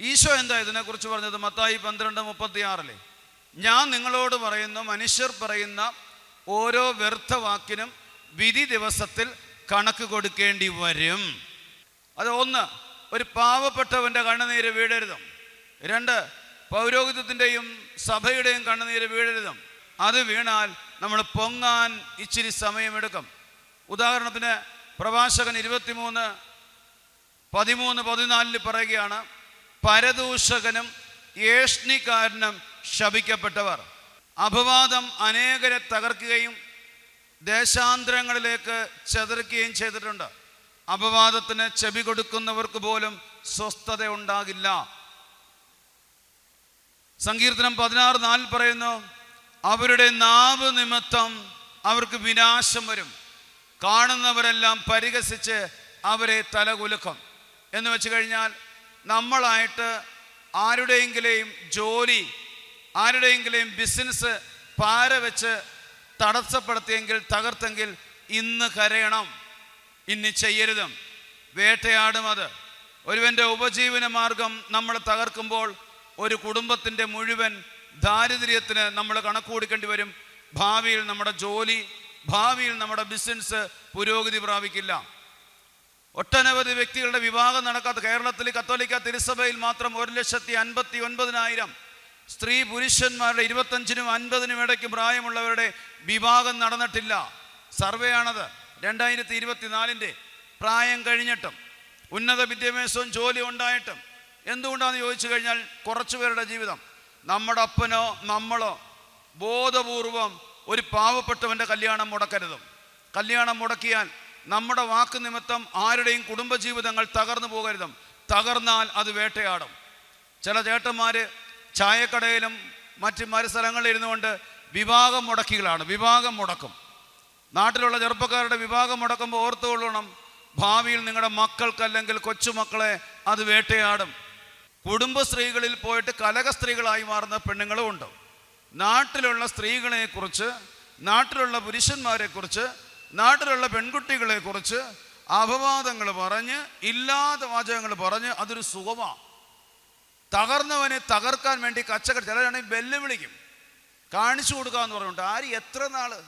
ഈശോ എന്താ ഇതിനെക്കുറിച്ച് പറഞ്ഞത്? മത്തായി പന്ത്രണ്ട് മുപ്പത്തി ആറിലെ ഞാൻ നിങ്ങളോട് പറയുന്നു മനുഷ്യർ പറയുന്ന ഓരോ വ്യർത്ഥ വാക്കിനും വിധി ദിവസത്തിൽ കണക്ക് കൊടുക്കേണ്ടി വരും. അത് ഒന്ന് ഒരു പാവപ്പെട്ടവന്റെ കണ്ണുനീര് വീഴരുതും. രണ്ട് പൗരോഹിത്യത്തിന്റെയും സഭയുടെയും കണ്ണുനീര് വീഴരുതും. അത് വീണാൽ നമ്മൾ പൊങ്ങാൻ ഇച്ചിരി സമയമെടുക്കും. ഉദാഹരണത്തിന് പ്രഭാഷകൻ ഇരുപത്തിമൂന്ന് പതിമൂന്ന് പതിനാലിൽ പറയുകയാണ് പരദൂഷകനും ഏഷ്ണിക്കാരനും ശപിക്കപ്പെട്ടവർ. അപവാദം അനേകരെ തകർക്കുകയും ദേശാന്തരങ്ങളിലേക്ക് ചെതറിക്കുകയും ചെയ്തിട്ടുണ്ട്. അപവാദത്തിന് ചെവി കൊടുക്കുന്നവർക്ക് പോലും സ്വസ്ഥത ഉണ്ടാകില്ല സങ്കീർത്തനം പതിനാറ് നാലിൽ പറയുന്നു അവരുടെ നാവ് നിമിത്തം അവർക്ക് വിനാശം വരും. കാണുന്നവരെല്ലാം പരിഹസിച്ച് അവരെ തലകുലുക്കം. എന്ന് വെച്ച് കഴിഞ്ഞാൽ നമ്മളായിട്ട് ആരുടെയെങ്കിലെയും ജോലി ആരുടെയെങ്കിലെയും ബിസിനസ് പാര വെച്ച് തടസ്സപ്പെടുത്തിയെങ്കിൽ തകർത്തെങ്കിൽ ഇന്ന് കരയണം. ഇനി ചെയ്യരുതും. വേട്ടയാടും അത്. ഒരുവന്റെ ഉപജീവന മാർഗം നമ്മൾ തകർക്കുമ്പോൾ ഒരു കുടുംബത്തിന്റെ മുഴുവൻ ദാരിദ്ര്യത്തിന് നമ്മൾ കണക്ക് വരും. ഭാവിയിൽ നമ്മുടെ ജോലി ഭാവിയിൽ നമ്മുടെ ബിസിനസ് പുരോഗതി പ്രാപിക്കില്ല. ഒട്ടനവധി വ്യക്തികളുടെ വിവാഹം നടക്കാത്ത കേരളത്തിൽ കത്തോലിക്ക തിരുസഭയിൽ മാത്രം ഒരു ലക്ഷത്തി അൻപത്തി ഒൻപതിനായിരം സ്ത്രീ പുരുഷന്മാരുടെ ഇരുപത്തഞ്ചിനും അൻപതിനും ഇടയ്ക്ക് പ്രായമുള്ളവരുടെ വിവാഹം നടന്നിട്ടില്ല. സർവേ ആണത് രണ്ടായിരത്തി ഇരുപത്തിനാലിന്റെ പ്രായം കഴിഞ്ഞിട്ടും ഉന്നത വിദ്യാഭ്യാസവും ജോലി ഉണ്ടായിട്ടും. എന്തുകൊണ്ടാണെന്ന് ചോദിച്ചു കഴിഞ്ഞാൽ കുറച്ചു പേരുടെ ജീവിതം. നമ്മുടെ അപ്പനോ നമ്മളോ ബോധപൂർവം ഒരു പാവപ്പെട്ടവന്റെ കല്യാണം മുടക്കരുതും. കല്യാണം മുടക്കിയാൽ നമ്മുടെ വാക്ക് നിമിത്തം ആരുടെയും കുടുംബജീവിതങ്ങൾ തകർന്നു പോകരുതും. തകർന്നാൽ അത് വേട്ടയാടും. ചില ചേട്ടന്മാർ ചായക്കടയിലും മറ്റ് മറ്റു സ്ഥലങ്ങളിൽ ഇരുന്നുകൊണ്ട് വിവാഹം മുടക്കികളാണ്. വിവാഹം മുടക്കും. നാട്ടിലുള്ള ചെറുപ്പക്കാരുടെ വിവാഹം മുടക്കുമ്പോൾ ഓർത്തുകൊള്ളണം ഭാവിയിൽ നിങ്ങളുടെ മക്കൾക്ക് അല്ലെങ്കിൽ കൊച്ചുമക്കളെ അത് വേട്ടയാടും. കുടുംബ സ്ത്രീകളിൽ പോയിട്ട് കലക സ്ത്രീകളായി മാറുന്ന പെണ്ണുങ്ങളും ഉണ്ട്. നാട്ടിലുള്ള സ്ത്രീകളെക്കുറിച്ച് നാട്ടിലുള്ള പുരുഷന്മാരെക്കുറിച്ച് നാട്ടിലുള്ള പെൺകുട്ടികളെ കുറിച്ച് അപവാദങ്ങൾ പറഞ്ഞ് ഇല്ലാത്ത വാചകങ്ങൾ പറഞ്ഞ് അതൊരു സുഖമാണ് തകർന്നവനെ തകർക്കാൻ വേണ്ടി കച്ചക്കട ചിലരാണെങ്കിൽ വെല്ലുവിളിക്കും കാണിച്ചു കൊടുക്കുക എന്ന് പറഞ്ഞുകൊണ്ട് ആര് എത്ര നാൾ?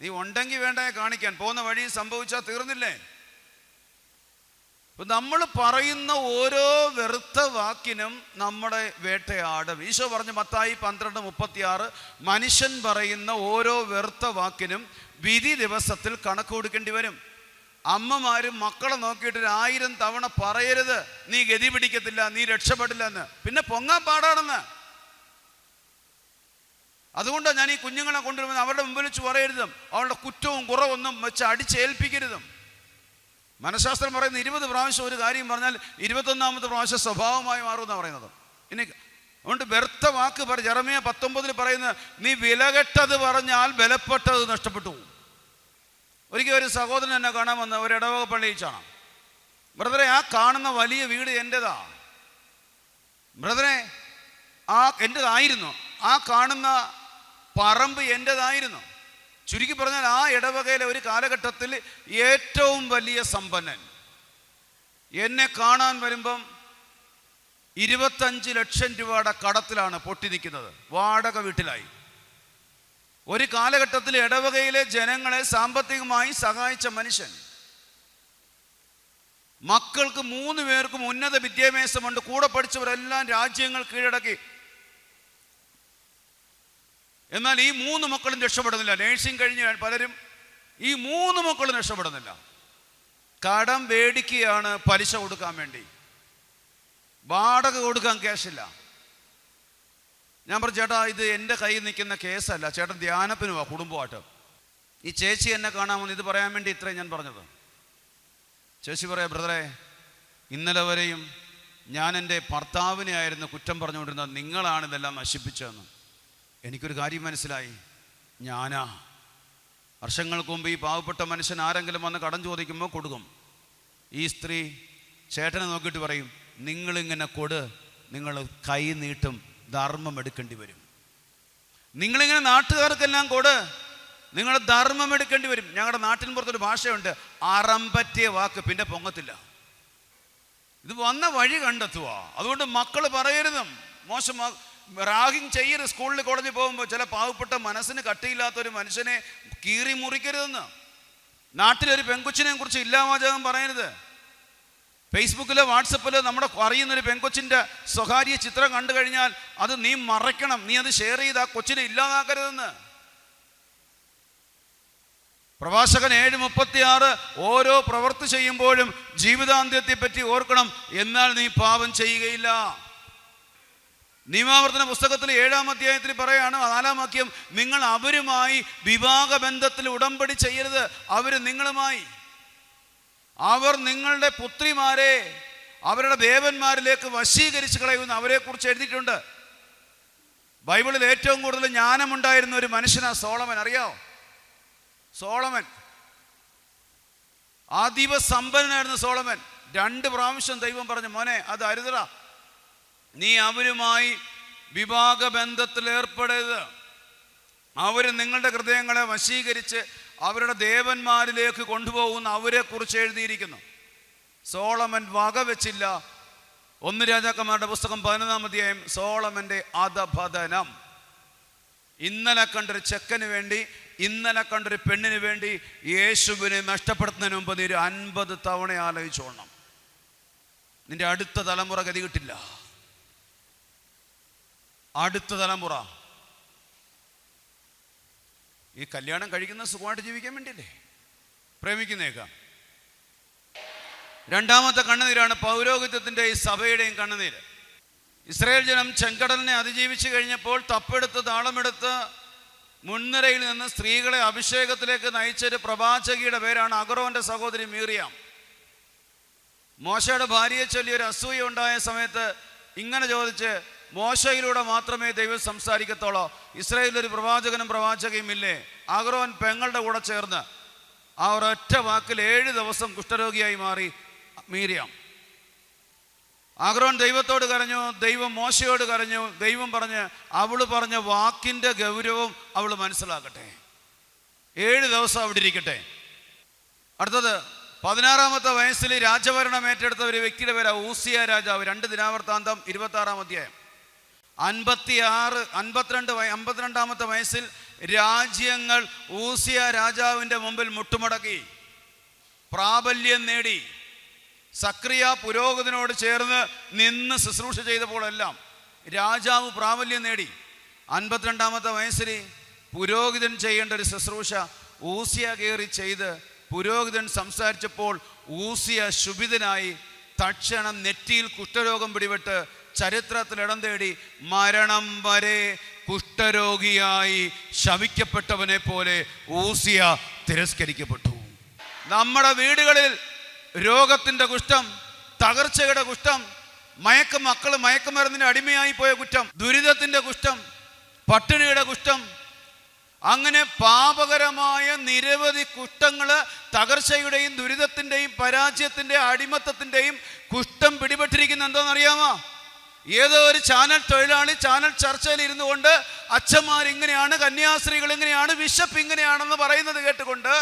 നീ ഉണ്ടെങ്കിൽ വേണ്ട കാണിക്കാൻ? പോകുന്ന വഴി സംഭവിച്ചാൽ തീർന്നില്ലേ? ഇപ്പൊ നമ്മൾ പറയുന്ന ഓരോ വെറുത്ത വാക്കിനും നമ്മുടെ വേട്ടയാടും. ഈശോ പറഞ്ഞു മത്തായി പന്ത്രണ്ട് മുപ്പത്തിയാറ് മനുഷ്യൻ പറയുന്ന ഓരോ വെറുത്ത വാക്കിനും വിധി ദിവസത്തിൽ കണക്ക് കൊടുക്കേണ്ടി വരും. അമ്മമാരും മക്കളെ നോക്കിയിട്ട് ഒരു ആയിരം തവണ പറയരുത്. നീ ഗതി പിടിക്കത്തില്ല നീ രക്ഷപ്പെടില്ല എന്ന്. പിന്നെ പൊങ്ങാൻ പാടാണെന്ന്. അതുകൊണ്ടാണ് ഞാൻ ഈ കുഞ്ഞുങ്ങളെ കൊണ്ടുവരുമ്പോൾ അവരുടെ മുമ്പിൽ വെച്ച് പറയരുതും. അവളുടെ കുറ്റവും കുറവൊന്നും വെച്ച് അടിച്ചേൽപ്പിക്കരുതും. മനഃശാസ്ത്രം പറയുന്ന ഇരുപത് പ്രാവശ്യം ഒരു കാര്യം പറഞ്ഞാൽ ഇരുപത്തൊന്നാമത്തെ പ്രാവശ്യം സ്വഭാവമായി മാറുമെന്നാണ് പറയുന്നത്. ഇനി അതുകൊണ്ട് വ്യർത്ഥ വാക്ക് പറ ജറമിയ പത്തൊമ്പതിൽ പറയുന്നത് നീ വിലകെട്ടത് പറഞ്ഞാൽ ബലപ്പെട്ടത് നഷ്ടപ്പെട്ടു പോകും. ഒരിക്കൽ ഒരു സഹോദരൻ എന്നെ കാണാൻ വന്ന് ഒരു ഇടവക പള്ളിയിച്ചാണ് ബ്രദറെ ആ കാണുന്ന വലിയ വീട് എന്റെതാ ബ്രദറെ ആ എന്റെതായിരുന്നു ആ കാണുന്ന പറമ്പ് എന്റെതായിരുന്നു ചുരുക്കി പറഞ്ഞാൽ ആ ഇടവകയിലെ ഒരു കാലഘട്ടത്തിൽ ഏറ്റവും വലിയ സമ്പന്നൻ. എന്നെ കാണാൻ വരുമ്പം ഇരുപത്തഞ്ച് ലക്ഷം രൂപയുടെ കടത്തിലാണ് പൊട്ടി നിൽക്കുന്നത്. വാടക വീട്ടിലായി. ഒരു കാലഘട്ടത്തിൽ ഇടവകയിലെ ജനങ്ങളെ സാമ്പത്തികമായി സഹായിച്ച മനുഷ്യൻ. മക്കൾക്ക് മൂന്ന് പേർക്കും ഉന്നത വിദ്യാഭ്യാസമുണ്ട്. കൂടെ പഠിച്ചവരെല്ലാം രാജ്യങ്ങൾ കീഴടക്കി. എന്നാൽ ഈ മൂന്ന് മക്കളും രക്ഷപ്പെടുന്നില്ല. നേഴ്സിംഗ് കഴിഞ്ഞ് പലരും ഈ മൂന്ന് മക്കളും രക്ഷപ്പെടുന്നില്ല. കടം വേടിക്കുകയാണ് പലിശ കൊടുക്കാൻ വേണ്ടി. വാടക കൊടുക്കാൻ ക്യാഷില്ല ഞാൻ പറഞ്ഞു ചേട്ടാ ഇത് എന്റെ കയ്യിൽ നിൽക്കുന്ന കേസല്ല. ചേട്ടൻ ധ്യാനത്തിന് പോവാ കുടുംബമായിട്ട് ഈ ചേച്ചി എന്നെ കാണാമെന്ന് ഇത് പറയാൻ വേണ്ടി ഇത്രയും ഞാൻ പറഞ്ഞത്. ചേച്ചി പറയാ ബ്രദറെ ഇന്നലെ വരെയും ഞാൻ എന്റെ ഭർത്താവിനെ ആയിരുന്നു കുറ്റം പറഞ്ഞുകൊണ്ടിരുന്നത്. നിങ്ങളാണ് ഇതെല്ലാം നശിപ്പിച്ചതെന്ന്. എനിക്കൊരു കാര്യം മനസ്സിലായി. ഞാനാ. വർഷങ്ങൾക്ക് മുമ്പ് ഈ പാവപ്പെട്ട മനുഷ്യൻ ആരെങ്കിലും വന്ന് കടം ചോദിക്കുമ്പോൾ കൊടുക്കും. ഈ സ്ത്രീ ചേട്ടനെ നോക്കിയിട്ട് പറയും നിങ്ങളിങ്ങനെ കൊട് നിങ്ങൾ കൈ നീട്ടും. ധർമ്മം എടുക്കേണ്ടി വരും. നിങ്ങളിങ്ങനെ നാട്ടുകാർക്കെല്ലാം കൊട് നിങ്ങൾ ധർമ്മം എടുക്കേണ്ടി വരും. ഞങ്ങളുടെ നാട്ടിൻ പുറത്തൊരു ഭാഷയുണ്ട് അറമ്പറ്റിയ വാക്ക് പിന്നെ പൊങ്ങത്തില്ല. ഇത് വന്ന വഴി കണ്ടെത്തുക അതുകൊണ്ട് മക്കൾ പറയരുതും. മോശം റാഗിങ് ചെയ്യരുത്. സ്കൂളിൽ കോളേജിൽ പോകുമ്പോൾ ചില പാവപ്പെട്ട മനസ്സിന് കട്ടിയില്ലാത്ത ഒരു മനുഷ്യനെ കീറി മുറിക്കരുതെന്ന്. നാട്ടിലൊരു പെൺകുച്ചിനെ കുറിച്ച് ഇല്ലാവാചകം പറയരുത്. ഫേസ്ബുക്കിലോ വാട്സപ്പിലോ നമ്മുടെ അറിയുന്ന ഒരു പെൺകൊച്ചിന്റെ സ്വകാര്യ ചിത്രം കണ്ടു കഴിഞ്ഞാൽ അത് നീ മറയ്ക്കണം നീ അത് ഷെയർ ചെയ്ത് ആ കൊച്ചിനെ ഇല്ലാതാക്കരുതെന്ന്. പ്രവാചകൻ ഏഴ് മുപ്പത്തിയാറ് ഓരോ പ്രവൃത്തി ചെയ്യുമ്പോഴും ജീവിതാന്ത്യത്തെ പറ്റി ഓർക്കണം. എന്നാൽ നീ പാപം ചെയ്യുകയില്ല. നിയമാവർത്തന പുസ്തകത്തിൽ ഏഴാം അധ്യായത്തിൽ പറയാണ് നാലാം വാക്യം നിങ്ങൾ അവരുമായി വിവാഹ ബന്ധത്തിൽ ഉടമ്പടി ചെയ്യരുത്. അവർ നിങ്ങളുമായി അവർ നിങ്ങളുടെ പുത്രിമാരെ അവരുടെ ദേവന്മാരിലേക്ക് വശീകരിച്ച് കളയുമെന്ന് അവരെക്കുറിച്ച് എഴുതിയിട്ടുണ്ട്. ബൈബിളിൽ ഏറ്റവും കൂടുതൽ ജ്ഞാനമുണ്ടായിരുന്ന ഒരു മനുഷ്യനാ സോളമൻ. അറിയാവോ സോളമൻ. അതീവ സമ്പന്നനായിരുന്നു സോളമൻ. രണ്ട് പ്രാവശ്യം ദൈവം പറഞ്ഞു മോനെ അത് അരുതറ നീ അവരുമായി വിവാഹ ബന്ധത്തിൽ ഏർപ്പെടരുത്. അവർ നിങ്ങളുടെ ഹൃദയങ്ങളെ വശീകരിച്ച് അവരുടെ ദേവന്മാരിലേക്ക് കൊണ്ടുപോകുന്ന അവരെക്കുറിച്ച് എഴുതിയിരിക്കുന്നു. സോളമൻ വകവെച്ചില്ല ഒന്ന് രാജാക്കന്മാരുടെ പുസ്തകം പതിനൊന്നാം അധ്യായം സോളമന്റെ അധപതനം. ഇന്നലെ കണ്ടൊരു ചെക്കന് വേണ്ടി ഇന്നലെ കണ്ടൊരു പെണ്ണിന് വേണ്ടി യേശുവിനെ നഷ്ടപ്പെടുത്തുന്നതിന് മുമ്പ് നീ ഒരു അൻപത് തവണ ആലോചിച്ചോണം നിന്റെ അടുത്ത തലമുറ ഗതി കിട്ടില്ല അടുത്ത തലമുറ ഈ കല്യാണം കഴിക്കുന്ന സുഖമായിട്ട് ജീവിക്കാൻ വേണ്ടിയല്ലേ? പ്രേമിക്കുന്നേക്കാം. രണ്ടാമത്തെ കണ്ണുനീരാണ് പൗരോഹിത്യത്തിന്റെ ഈ സഭയുടെയും കണ്ണുനീര്. ഇസ്രായേൽ ജനം ചെങ്കടലിനെ അതിജീവിച്ചു കഴിഞ്ഞപ്പോൾ തപ്പെടുത്ത് താളമെടുത്ത് മുൻനിരയിൽ നിന്ന് സ്ത്രീകളെ അഭിഷേകത്തിലേക്ക് നയിച്ചൊരു പ്രവാചകിയുടെ പേരാണ് അഗറോന്റെ സഹോദരി മീറിയാം. മോശയുടെ ഭാര്യയെ ചൊല്ലി ഒരു അസൂയ ഉണ്ടായ സമയത്ത് ഇങ്ങനെ ചോദിച്ച് മോശയിലൂടെ മാത്രമേ ദൈവം സംസാരിക്കത്തോളോ ഇസ്രായേലിൽ ഒരു പ്രവാചകനും പ്രവാചകയും ഇല്ലേ? അഗറോൻ പെങ്ങളുടെ കൂടെ ചേർന്ന് ആ ഒരൊറ്റ വാക്കിൽ ഏഴ് ദിവസം കുഷ്ഠരോഗിയായി മാറി മീരിയാം. ആഗ്രോൻ ദൈവത്തോട് കരഞ്ഞു ദൈവം മോശയോട് കരഞ്ഞു ദൈവം പറഞ്ഞ് അവൾ പറഞ്ഞ വാക്കിന്റെ ഗൗരവം അവൾ മനസ്സിലാക്കട്ടെ. ഏഴ് ദിവസം അവിടെ ഇരിക്കട്ടെ. അടുത്തത് പതിനാറാമത്തെ വയസ്സിൽ രാജഭരണം ഏറ്റെടുത്ത ഒരു വ്യക്തിയുടെ പേരാ ഊസിയ രാജാവ്. രണ്ട് ദിനാവർത്താന്തം ഇരുപത്തി ആറാം അധ്യായം. അൻപത്തി ആറ് അൻപത്തിരണ്ട് വയ അമ്പത്തിരണ്ടാമത്തെ വയസ്സിൽ രാജ്യങ്ങൾ ഊസിയ രാജാവിന്റെ മുമ്പിൽ മുട്ടുമടക്കി. പ്രാബല്യം നേടി. സക്രിയ പുരോഗതിനോട് ചേർന്ന് നിന്ന് ശുശ്രൂഷ ചെയ്തപ്പോഴെല്ലാം രാജാവ് പ്രാബല്യം നേടി. അൻപത്തിരണ്ടാമത്തെ വയസ്സിൽ പുരോഹിതൻ ചെയ്യേണ്ട ഒരു ശുശ്രൂഷ ഊസിയ കയറി ചെയ്ത് പുരോഹിതൻ സംസാരിച്ചപ്പോൾ ഊസിയ ശുഭിതനായി തക്ഷണം നെറ്റിയിൽ കുഷ്ഠരോഗം പിടിപെട്ട് ചരിത്രത്തിൽ ഇടം തേടി മരണം വരെ കുഷ്ഠരോഗിയായി ശവിക്കപ്പെട്ടവനെ പോലെ ഊസിയ തിരസ്കരിക്കപ്പെട്ടു. നമ്മുടെ വീടുകളിൽ രോഗത്തിന്റെ കുഷ്ഠം തകർച്ചയുടെ കുഷ്ഠം മയക്ക മക്കൾ മയക്കുമരുന്നിന് അടിമയായി പോയ കുറ്റം ദുരിതത്തിന്റെ കുഷ്ഠം പട്ടിണിയുടെ കുഷ്ഠം അങ്ങനെ പാപകരമായ നിരവധി കുഷ്ഠങ്ങൾ തകർച്ചയുടെയും ദുരിതത്തിന്റെയും പരാജയത്തിന്റെയും അടിമത്തത്തിന്റെയും കുഷ്ഠം പിടിപെട്ടിരിക്കുന്ന എന്താണെന്നറിയാമോ? ഏതോ ഒരു ചാനൽ തൊഴിലാളി ചാനൽ ചർച്ചയിൽ ഇരുന്നു കൊണ്ട് അച്ഛന്മാർ ഇങ്ങനെയാണ് കന്യാസ്ത്രീകൾ ഇങ്ങനെയാണ് ബിഷപ്പ് ഇങ്ങനെയാണെന്ന് പറയുന്നത് കേട്ടുകൊണ്ട്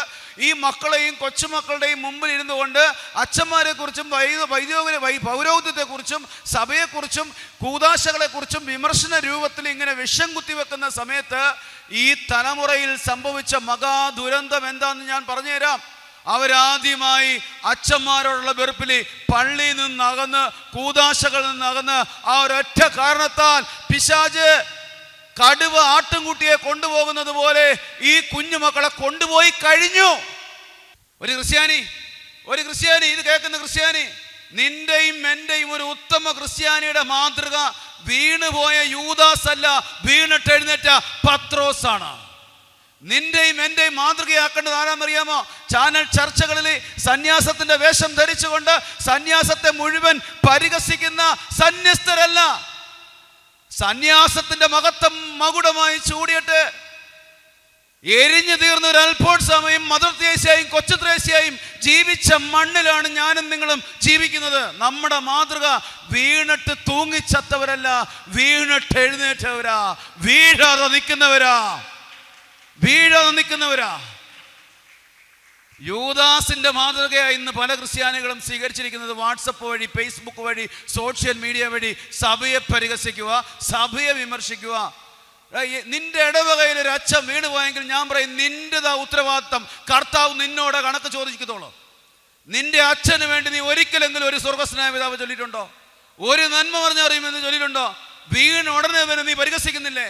ഈ മക്കളെയും കൊച്ചുമക്കളുടെയും മുമ്പിൽ ഇരുന്നു കൊണ്ട് അച്ഛന്മാരെ കുറിച്ചും വൈദ്യ വൈ പൗരോഹിത്യത്തെക്കുറിച്ചും സഭയെക്കുറിച്ചും കൂതാശകളെക്കുറിച്ചും വിമർശന രൂപത്തിൽ ഇങ്ങനെ വിഷം കുത്തിവെക്കുന്ന സമയത്ത് ഈ തലമുറയിൽ സംഭവിച്ച മഹാദുരന്തം എന്താണെന്ന് ഞാൻ പറഞ്ഞുതരാം. അവരാദ്യമായി അച്ഛന്മാരോടുള്ള വെറുപ്പിൽ പള്ളിയിൽ നിന്നകന്ന് കൂതാശകളിൽ നിന്നകന്ന് ആ ഒരൊറ്റ കാരണത്താൽ പിശാജ് കടുവ ആട്ടുംകുട്ടിയെ കൊണ്ടുപോകുന്നത് പോലെ ഈ കുഞ്ഞുമക്കളെ കൊണ്ടുപോയി കഴിഞ്ഞു. ഒരു ക്രിസ്ത്യാനി ഒരു ക്രിസ്ത്യാനി ഇത് കേൾക്കുന്ന ക്രിസ്ത്യാനി നിന്റെയും എന്റെയും ഒരു ഉത്തമ ക്രിസ്ത്യാനിയുടെ മാതൃക വീണുപോയ യൂദാസ് അല്ല വീണിട്ട് എഴുന്നേറ്റ പത്രോസാണ്. നിന്റെയും എന്റെയും മാതൃകയാക്കേണ്ടത് ആരാന്നറിയാമോ? ചാനൽ ചർച്ചകളിൽ സന്യാസത്തിന്റെ വേഷം ധരിച്ചുകൊണ്ട് സന്യാസത്തെ മുഴുവൻ പരിഹസിക്കുന്ന സന്യസ്തരല്ല. സന്യാസത്തിന്റെ മഹത്വം മകുടമായി ചൂടിയിട്ട് എരിഞ്ഞു തീർന്ന ഒരു സമയം മദർ ത്രേസ്യയും കൊച്ചു ത്രേസ്യയും ജീവിച്ച മണ്ണിലാണ് ഞാനും നിങ്ങളും ജീവിക്കുന്നത്. നമ്മുടെ മാതൃക വീണിട്ട് തൂങ്ങിച്ചത്തവരല്ല വീണിട്ട് എഴുന്നേറ്റവരാ വീഴാതെ നിൽക്കുന്നവരാ. വീഴാതെ നിൽക്കുന്നവരാ. യൂദാസിന്റെ മാതൃകയായി ഇന്ന് പല ക്രിസ്ത്യാനികളും സ്വീകരിച്ചിരിക്കുന്നത് വാട്സപ്പ് വഴി ഫേസ്ബുക്ക് വഴി സോഷ്യൽ മീഡിയ വഴി സഭയെ പരിഹസിക്കുക സഭയെ വിമർശിക്കുക. നിന്റെ ഇടവകയിൽ ഒരു അച്ഛൻ വീണ് പോയെങ്കിൽ ഞാൻ പറയും നിന്റെതാ ഉത്തരവാദിത്തം. കർത്താവ് നിന്നോട് കണക്ക് ചോദിക്കത്തോളൂ നിന്റെ അച്ഛന് വേണ്ടി നീ ഒരിക്കലെങ്കിലും ഒരു സ്വർഗസ്നായ പിതാവ് ചൊല്ലിയിട്ടുണ്ടോ? ഒരു നന്മ പറഞ്ഞറിയുമെന്ന് ചൊല്ലിയിട്ടുണ്ടോ? വീണ് ഉടനെ തന്നെ നീ പരിഹസിക്കുന്നില്ലേ?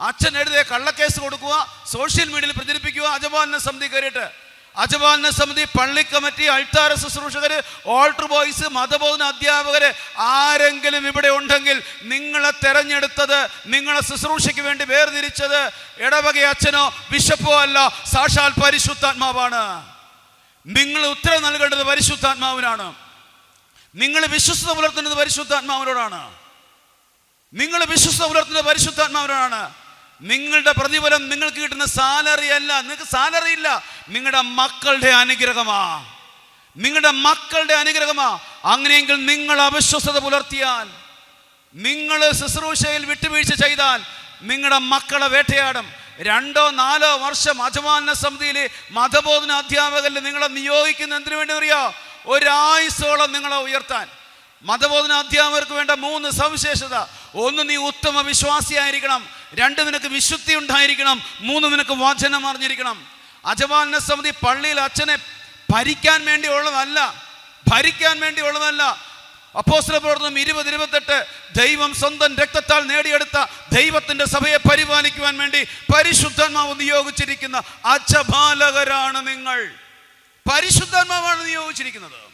അച്ഛൻ എഴുതിയ കള്ളക്കേസ് കൊടുക്കുക സോഷ്യൽ മീഡിയയിൽ പ്രചരിപ്പിക്കുക അജപാലന സമിതി കയറിയിട്ട്. അജപാലന സമിതി പള്ളി കമ്മിറ്റി അൾത്താര ശുശ്രൂഷകര് ഓൾട്ടർ ബോയ്സ് മതബോധന അധ്യാപകര് ആരെങ്കിലും ഇവിടെ ഉണ്ടെങ്കിൽ നിങ്ങളെ തെരഞ്ഞെടുത്തത് നിങ്ങളെ ശുശ്രൂഷയ്ക്ക് വേണ്ടി വേർതിരിച്ചത് ഇടവക അച്ഛനോ ബിഷപ്പോ അല്ല സാക്ഷാൽ പരിശുദ്ധാത്മാവാണ്. നിങ്ങൾ ഉത്തരം നൽകേണ്ടത് പരിശുദ്ധാത്മാവിനാണ്. നിങ്ങൾ വിശ്വസ്ത പുലർത്തുന്നത് പരിശുദ്ധാത്മാവിനോടാണ്. നിങ്ങൾ വിശ്വസ്ത പുലർത്തുന്നത് പരിശുദ്ധാത്മാവിനോടാണ്. നിങ്ങളുടെ പ്രതിഫലം നിങ്ങൾക്ക് കിട്ടുന്ന സാലറി അല്ല. നിങ്ങൾക്ക് സാലറി ഇല്ല. നിങ്ങളുടെ മക്കളുടെ അനുഗ്രഹമാ. നിങ്ങളുടെ മക്കളുടെ അനുഗ്രഹമാ. അങ്ങനെയെങ്കിൽ നിങ്ങൾ അവിശ്വസത പുലർത്തിയാൽ നിങ്ങൾ ശുശ്രൂഷയിൽ വിട്ടുവീഴ്ച ചെയ്താൽ നിങ്ങളുടെ മക്കളെ വേട്ടയാടും. രണ്ടോ നാലോ വർഷം അജമാന സമിതിയിലെ മതബോധന അധ്യാപകരിൽ നിങ്ങളെ നിയോഗിക്കുന്ന എന്തിനു വേണ്ടി അറിയോ? ഒരായുസോളം നിങ്ങളെ ഉയർത്താൻ. മതബോധന അധ്യാപകർക്ക് വേണ്ട മൂന്ന് സവിശേഷത. ഒന്ന് നീ ഉത്തമ വിശ്വാസിയായിരിക്കണം രണ്ട് നിനക്ക് വിശുദ്ധി ഉണ്ടായിരിക്കണം മൂന്ന് നിനക്ക് വാചനം അറിഞ്ഞിരിക്കണം. അജമാന സമിതി പള്ളിയിൽ അച്ഛനെ ഭരിക്കാൻ വേണ്ടിയുള്ളതല്ല ഭരിക്കാൻ വേണ്ടിയുള്ളതല്ല. അപ്പോസ്റ്റല പ്രവർത്തനം ഇരുപത് ഇരുപത്തെട്ട് ദൈവം സ്വന്തം രക്തത്താൽ നേടിയെടുത്ത ദൈവത്തിന്റെ സഭയെ പരിപാലിക്കുവാൻ വേണ്ടി പരിശുദ്ധാത്മാവ് നിയോഗിച്ചിരിക്കുന്ന അജപാലകരാണ് നിങ്ങൾ. പരിശുദ്ധാത്മാവാണ് നിയോഗിച്ചിരിക്കുന്നത്.